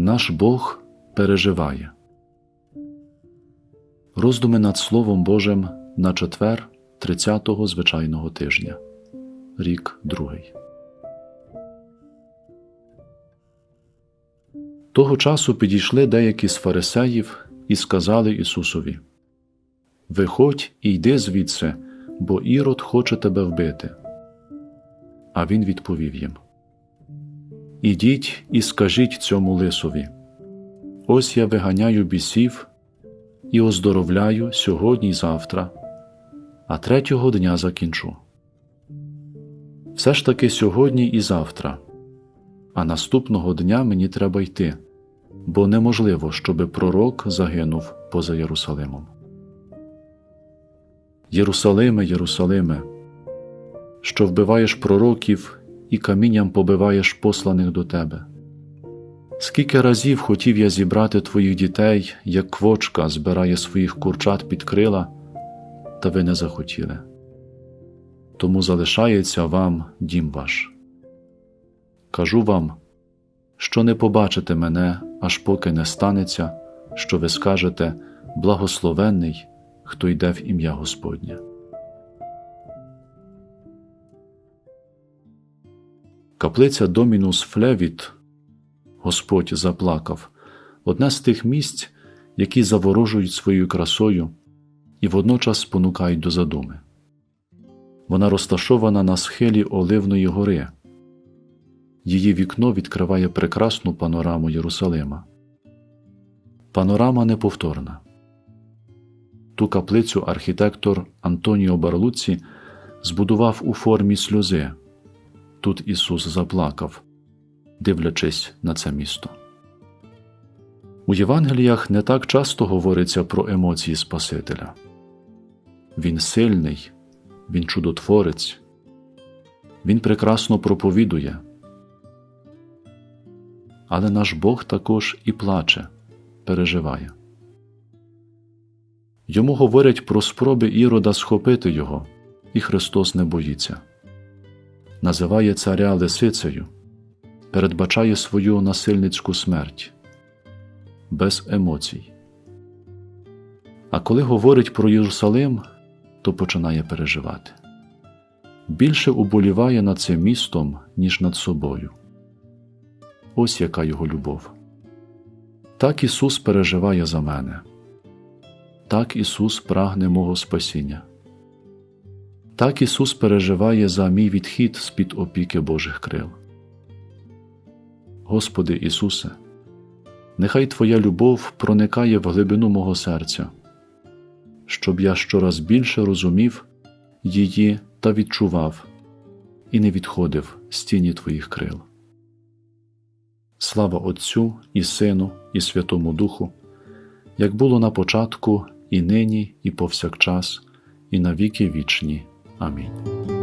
Наш Бог переживає. Роздуми над Словом Божим на четвер 30-го звичайного тижня. Рік другий. Того часу підійшли деякі з фарисеїв і сказали Ісусові: Виходь і йди звідси, бо Ірод хоче тебе вбити. А він відповів їм: Ідіть і скажіть цьому лисові: Ось я виганяю бісів і оздоровляю сьогодні й завтра, а третього дня закінчу. Все ж таки сьогодні і завтра, а наступного дня мені треба йти, бо неможливо, щоби пророк загинув поза Єрусалимом. Єрусалиме, Єрусалиме, що вбиваєш пророків і камінням побиваєш посланих до тебе. Скільки разів хотів я зібрати твоїх дітей, як квочка збирає своїх курчат під крила, та ви не захотіли. Тому залишається вам дім ваш. Кажу вам, що не побачите мене, аж поки не станеться, що ви скажете благословенний, хто йде в ім'я Господнє. Каплиця Домінус Флевіт Господь заплакав одне з тих місць, які заворожують своєю красою і водночас спонукають до задуми. Вона розташована на схилі Оливної гори. Її вікно відкриває прекрасну панораму Єрусалима. Панорама неповторна. Ту каплицю архітектор Антоніо Барлуцці збудував у формі сльози. Тут Ісус заплакав, дивлячись на це місто. У Євангеліях не так часто говориться про емоції Спасителя. Він сильний, він чудотворець, він прекрасно проповідує. Але наш Бог також і плаче, переживає. Йому говорять про спроби Ірода схопити його, і Христос не боїться. Називає царя лисицею, передбачає свою насильницьку смерть без емоцій. А коли говорить про Єрусалим, то починає переживати. Більше уболіває над цим містом, ніж над собою. Ось яка його любов. Так Ісус переживає за мене. Так Ісус прагне мого спасіння. Так Ісус переживає за мій відхід з під опіки Божих крил. Господи Ісусе, нехай Твоя любов проникає в глибину мого серця, щоб я щораз більше розумів її та відчував і не відходив з тіні Твоїх крил. Слава Отцю і Сину, і Святому Духу, як було на початку, і нині, і повсякчас, і на віки вічні. Amém.